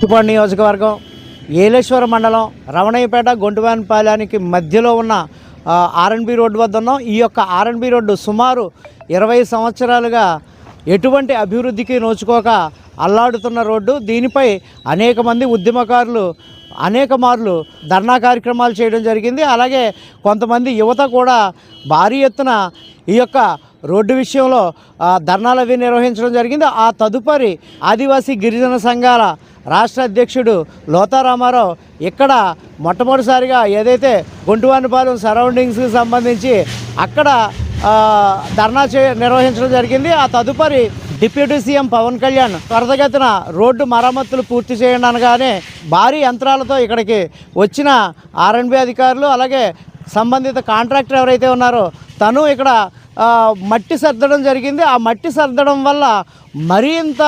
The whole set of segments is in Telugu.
తుపాడు నియోజకవర్గం ఏలేశ్వర మండలం రమణయ్యపేట గొంటువానిపాలెనికి మధ్యలో ఉన్న ఆర్ఎన్బి రోడ్డు వద్ద ఉన్నాం. ఈ యొక్క ఆర్ఎన్బి రోడ్డు సుమారు ఇరవై సంవత్సరాలుగా ఎటువంటి అభివృద్ధికి నోచుకోక అల్లాడుతున్న రోడ్డు. దీనిపై అనేక మంది ఉద్యమకారులు అనేక మార్లు ధర్నా కార్యక్రమాలు చేయడం జరిగింది. అలాగే కొంతమంది యువత కూడా భారీ ఎత్తున ఈ యొక్క రోడ్డు విషయంలో ధర్నాలు అవి నిర్వహించడం జరిగింది. ఆ తదుపరి ఆదివాసీ గిరిజన సంఘాల రాష్ట్ర అధ్యక్షుడు లోతారామారావు ఇక్కడ మొట్టమొదటిసారిగా ఏదైతే గుంటువానిపాలెం సరౌండింగ్స్కి సంబంధించి అక్కడ ధర్నా చే నిర్వహించడం జరిగింది. ఆ తదుపరి డిప్యూటీ సీఎం పవన్ కళ్యాణ్ త్వరతగతిన రోడ్డు మరమ్మతులు పూర్తి చేయండి అనగానే భారీ యంత్రాలతో ఇక్కడికి వచ్చిన ఆర్ఎన్బి అధికారులు అలాగే సంబంధిత కాంట్రాక్టర్ ఎవరైతే ఉన్నారో తను ఇక్కడ మట్టి సర్దడం జరిగింది. ఆ మట్టి సర్దడం వల్ల మరింత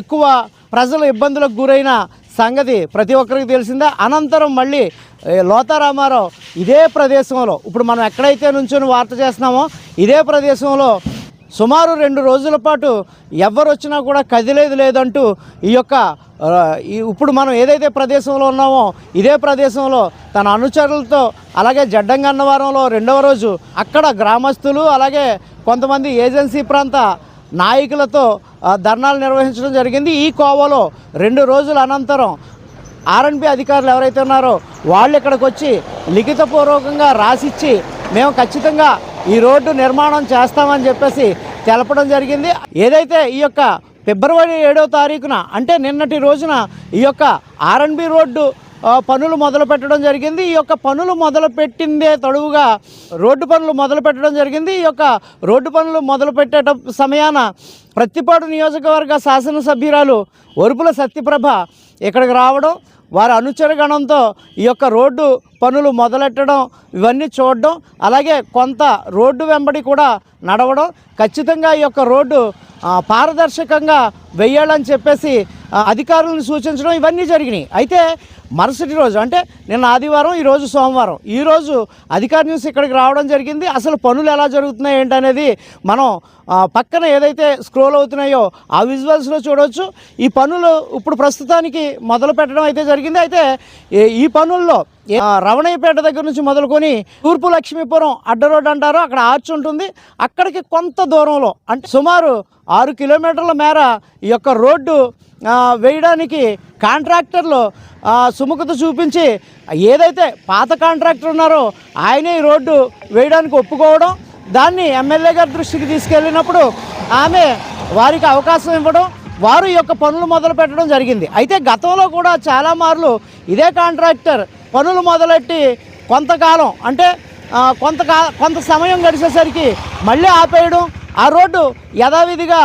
ఎక్కువ ప్రజలు ఇబ్బందులకు గురైన సంగతి ప్రతి ఒక్కరికి తెలిసిందే. అనంతరం మళ్ళీ లోతారామారావు ఇదే ప్రదేశంలో ఇప్పుడు మనం ఎక్కడైతే నుంచొని వార్త చేస్తున్నామో ఇదే ప్రదేశంలో సుమారు రెండు రోజుల పాటు ఎవరు వచ్చినా కూడా కదిలేదు లేదంటూ ఈ యొక్క ఈ ఇప్పుడు మనం ఏదైతే ప్రదేశంలో ఉన్నామో ఇదే ప్రదేశంలో తన అనుచరులతో అలాగే జడ్డంగా అన్నవరంలో రెండవ రోజు అక్కడ గ్రామస్తులు అలాగే కొంతమంది ఏజెన్సీ ప్రాంత నాయకులతో ధర్నాలు నిర్వహించడం జరిగింది. ఈ కోవలో రెండు రోజుల అనంతరం ఆర్ఎన్బి అధికారులు ఎవరైతే ఉన్నారో వాళ్ళు ఇక్కడికి వచ్చి లిఖితపూర్వకంగా రాసిచ్చి మేము ఖచ్చితంగా ఈ రోడ్డు నిర్మాణం చేస్తామని చెప్పేసి తెలపడం జరిగింది. ఏదైతే ఈ యొక్క ఫిబ్రవరి ఏడో తారీఖున అంటే నిన్నటి రోజున ఈ యొక్క ఆర్ఎన్బి రోడ్డు పనులు మొదలు పెట్టడం జరిగింది. ఈ యొక్క పనులు మొదలు పెట్టిందే తడువుగా రోడ్డు పనులు మొదలు పెట్టడం జరిగింది. ఈ యొక్క రోడ్డు పనులు మొదలు పెట్టేట సమయాన ప్రత్తిపాడు నియోజకవర్గ శాసనసభ్యురాలు ఒరుపుల సత్యప్రభ ఇక్కడికి రావడం వారి అనుచరగణంతో ఈ యొక్క రోడ్డు పనులు మొదలెట్టడం ఇవన్నీ చూడడం అలాగే కొంత రోడ్డు వెంబడి కూడా నడవడం ఖచ్చితంగా ఈ యొక్క రోడ్డు పారదర్శకంగా వెయ్యాలని చెప్పేసి అధికారులను సూచించడం ఇవన్నీ జరిగినాయి. అయితే మరుసటి రోజు అంటే నిన్న ఆదివారం ఈరోజు సోమవారం. ఈరోజు అధికార న్యూస్ ఇక్కడికి రావడం జరిగింది. అసలు పనులు ఎలా జరుగుతున్నాయి ఏంటనేది మనం పక్కన ఏదైతే స్క్రోల్ అవుతున్నాయో ఆ విజువల్స్లో చూడవచ్చు ఈ పనులు ఇప్పుడు ప్రస్తుతానికి మొదలు పెట్టడం అయితే జరిగింది. అయితే ఈ- ఈ పనుల్లో రవణయ్యపేట దగ్గర నుంచి మొదలుకొని తూర్పు లక్ష్మీపురం అడ్డ రోడ్ అంటారు. అక్కడ ఆర్చ్ ఉంటుంది. అక్కడికి కొంత దూరంలో అంటే సుమారు ఆరు కిలోమీటర్ల మేర ఈ యొక్క రోడ్డు వేయడానికి కాంట్రాక్టర్లు సుముఖత చూపించి ఏదైతే పాత కాంట్రాక్టర్ ఉన్నారో ఆయనే ఈ రోడ్డు వేయడానికి ఒప్పుకోవడం దాన్ని ఎమ్మెల్యే గారి దృష్టికి తీసుకెళ్ళినప్పుడు ఆమె వారికి అవకాశం ఇవ్వడం వారు ఈ యొక్క పనులు మొదలు పెట్టడం జరిగింది. అయితే గతంలో కూడా చాలా మార్లు ఇదే కాంట్రాక్టర్ పనులు మొదలెట్టి కొంతకాలం అంటే ఆ, కొంతకా కొంత సమయం గడిచేసరికి మళ్ళీ ఆపేయడం ఆ రోడ్డు యథావిధిగా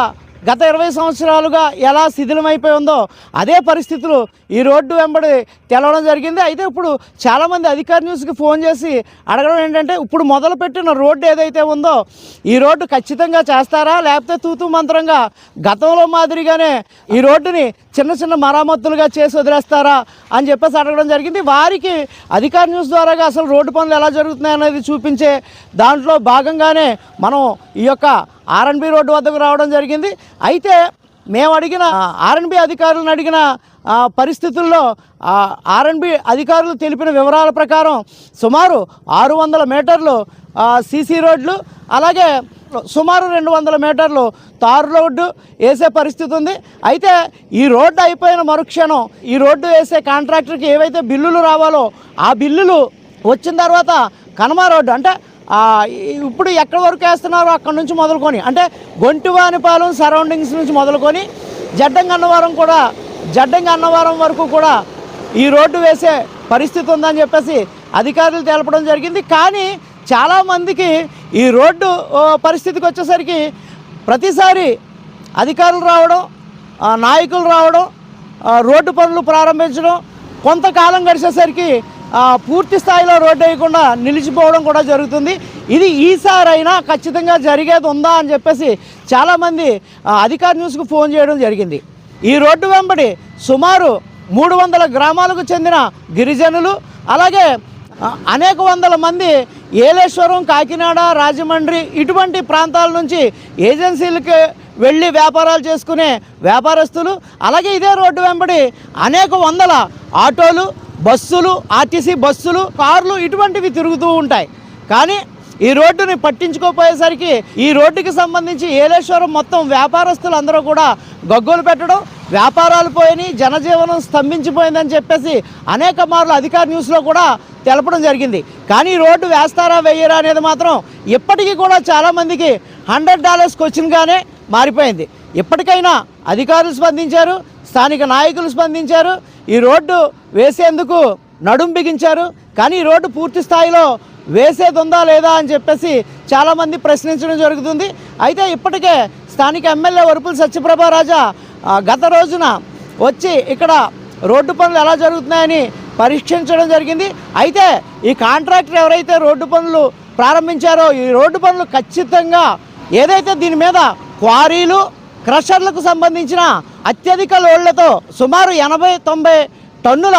గత ఇరవై సంవత్సరాలుగా ఎలా శిథిలమైపోయి ఉందో అదే పరిస్థితులు ఈ రోడ్డు వెంబడి తెలవడం జరిగింది. అయితే ఇప్పుడు చాలామంది అధికార న్యూస్కి ఫోన్ చేసి అడగడం ఏంటంటే ఇప్పుడు మొదలుపెట్టిన రోడ్డు ఏదైతే ఉందో ఈ రోడ్డు ఖచ్చితంగా చేస్తారా? లేకపోతే తూతూ మంత్రంగా గతంలో మాదిరిగానే ఈ రోడ్డుని చిన్న చిన్న మరామత్తులుగా చేసి వదిలేస్తారా అని చెప్పేసి అడగడం జరిగింది. వారికి అధికార న్యూస్ ద్వారాగా అసలు రోడ్డు పనులు ఎలా జరుగుతున్నాయి అనేది చూపించే దాంట్లో భాగంగానే మనం ఈ యొక్క ఆర్ఎన్బి రోడ్డు వద్దకు రావడం జరిగింది. అయితే మేము అడిగిన ఆర్ఎన్బి అధికారులను అడిగిన పరిస్థితుల్లో ఆర్ఎన్బి అధికారులు తెలిపిన వివరాల ప్రకారం సుమారు ఆరు వందల మీటర్లు సీసీ రోడ్లు అలాగే సుమారు రెండు వందల మీటర్లు తారు రోడ్డు వేసే పరిస్థితి ఉంది. అయితే ఈ రోడ్డు అయిపోయిన మరుక్షణం ఈ రోడ్డు వేసే కాంట్రాక్టర్కి ఏవైతే బిల్లులు రావాలో ఆ బిల్లులు వచ్చిన తర్వాత కనుమ రోడ్డు అంటే ఇప్పుడు ఎక్కడి వరకు వేస్తున్నారో అక్కడ నుంచి మొదలుకొని అంటే గొంటివానిపాలెం సరౌండింగ్స్ నుంచి మొదలుకొని జడ్డంగా అన్నవరం కూడా జడ్డంగ అన్నవరం వరకు కూడా ఈ రోడ్డు వేసే పరిస్థితి ఉందని చెప్పేసి అధికారులు తెలపడం జరిగింది. కానీ చాలామందికి ఈ రోడ్డు పరిస్థితికి వచ్చేసరికి ప్రతిసారి అధికారులు రావడం నాయకులు రావడం రోడ్డు పనులు ప్రారంభించడం కొంతకాలం గడిచేసరికి పూర్తి స్థాయిలో రోడ్డు వేయకుండా నిలిచిపోవడం కూడా జరుగుతుంది. ఇది ఈసారైనా ఖచ్చితంగా జరిగేది ఉందా అని చెప్పేసి చాలామంది అధికార న్యూస్కు ఫోన్ చేయడం జరిగింది. ఈ రోడ్డు వెంబడి సుమారు మూడు వందల గ్రామాలకు చెందిన గిరిజనులు అలాగే అనేక వందల మంది ఏలేశ్వరం కాకినాడ రాజమండ్రి ఇటువంటి ప్రాంతాల నుంచి ఏజెన్సీలకి వెళ్ళి వ్యాపారాలు చేసుకునే వ్యాపారస్తులు అలాగే ఇదే రోడ్డు వెంబడి అనేక వందల ఆటోలు బస్సులు ఆర్టీసీ బస్సులు కార్లు ఇటువంటివి తిరుగుతూ ఉంటాయి. కానీ ఈ రోడ్డుని పట్టించుకోపోయేసరికి ఈ రోడ్డుకి సంబంధించి ఏలేశ్వరం మొత్తం వ్యాపారస్తులు అందరూ కూడా గగ్గోలు పెట్టడం వ్యాపారాలు పోయినాయి జనజీవనం స్తంభించిపోయిందని చెప్పేసి అనేక మార్లు అధికార న్యూస్లో కూడా తెలపడం జరిగింది. కానీ ఈ రోడ్డు వేస్తారా వేయరా అనేది మాత్రం ఇప్పటికీ కూడా చాలామందికి హండ్రెడ్ డాలర్స్ క్వశ్చన్గానే మారిపోయింది. ఇప్పటికైనా అధికారులు స్పందించారు స్థానిక నాయకులు స్పందించారు. ఈ రోడ్డు వేసేందుకు నడుం బిగించారు. కానీ ఈ రోడ్డు పూర్తి స్థాయిలో వేసేది ఉందా లేదా అని చెప్పేసి చాలామంది ప్రశ్నించడం జరుగుతుంది. అయితే ఇప్పటికే స్థానిక ఎమ్మెల్యే వరుపుల సత్యప్రభారాజా గత రోజున వచ్చి ఇక్కడ రోడ్డు పనులు ఎలా జరుగుతున్నాయని పరీక్షించడం జరిగింది. అయితే ఈ కాంట్రాక్టర్ ఎవరైతే రోడ్డు పనులు ప్రారంభించారో ఈ రోడ్డు పనులు ఖచ్చితంగా ఏదైతే దీని మీద క్వారీలు క్రషర్లకు సంబంధించిన అత్యధిక లోడ్లతో సుమారు ఎనభై తొంభై టన్నుల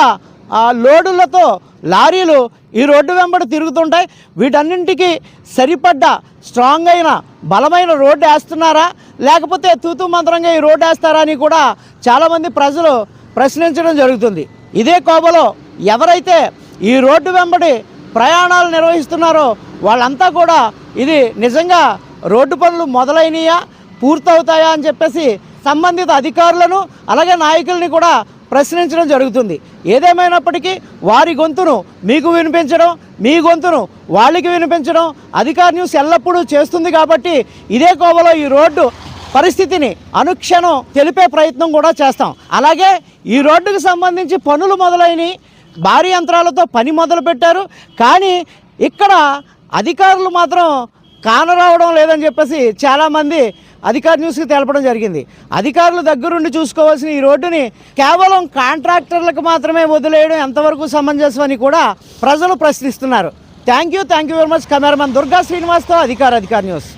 లోడులతో లారీలు ఈ రోడ్డు వెంబడి తిరుగుతుంటాయి. వీటన్నింటికి సరిపడ్డ స్ట్రాంగ్ అయిన బలమైన రోడ్డు వేస్తున్నారా? లేకపోతే తూతు మంత్రంగా ఈ రోడ్డు వేస్తారా అని కూడా చాలామంది ప్రజలు ప్రశ్నించడం జరుగుతుంది. ఇదే కోబలో ఎవరైతే ఈ రోడ్డు వెంబడి ప్రయాణాలు నిర్వహిస్తున్నారో వాళ్ళంతా కూడా ఇది నిజంగా రోడ్డు పనులు మొదలైనయా? పూర్తవుతాయా అని చెప్పేసి సంబంధిత అధికారులను అలాగే నాయకుల్ని కూడా ప్రశ్నించడం జరుగుతుంది. ఏదేమైనప్పటికీ వారి గొంతును మీకు వినిపించడం మీ గొంతును వాళ్ళకి వినిపించడం అధికార న్యూస్ ఎల్లప్పుడూ చేస్తుంది కాబట్టి ఇదే కోవలో ఈ రోడ్డు పరిస్థితిని అనుక్షణం తెలిపే ప్రయత్నం కూడా చేస్తాం. అలాగే ఈ రోడ్డుకు సంబంధించి పనులు మొదలైనవి భారీ యంత్రాలతో పని మొదలు పెట్టారు. కానీ ఇక్కడ అధికారులు మాత్రం కానరావడం లేదని చెప్పేసి చాలామంది అధికార న్యూస్కి తెలపడం జరిగింది. అధికారులు దగ్గరుండి చూసుకోవాల్సిన ఈ రోడ్డుని కేవలం కాంట్రాక్టర్లకు మాత్రమే వదిలేయడం ఎంతవరకు సమంజసం అని కూడా ప్రజలు ప్రశ్నిస్తున్నారు. Thank you thank you very much cameraman Durga శ్రీనివాస్తో అధికార అధికార న్యూస్.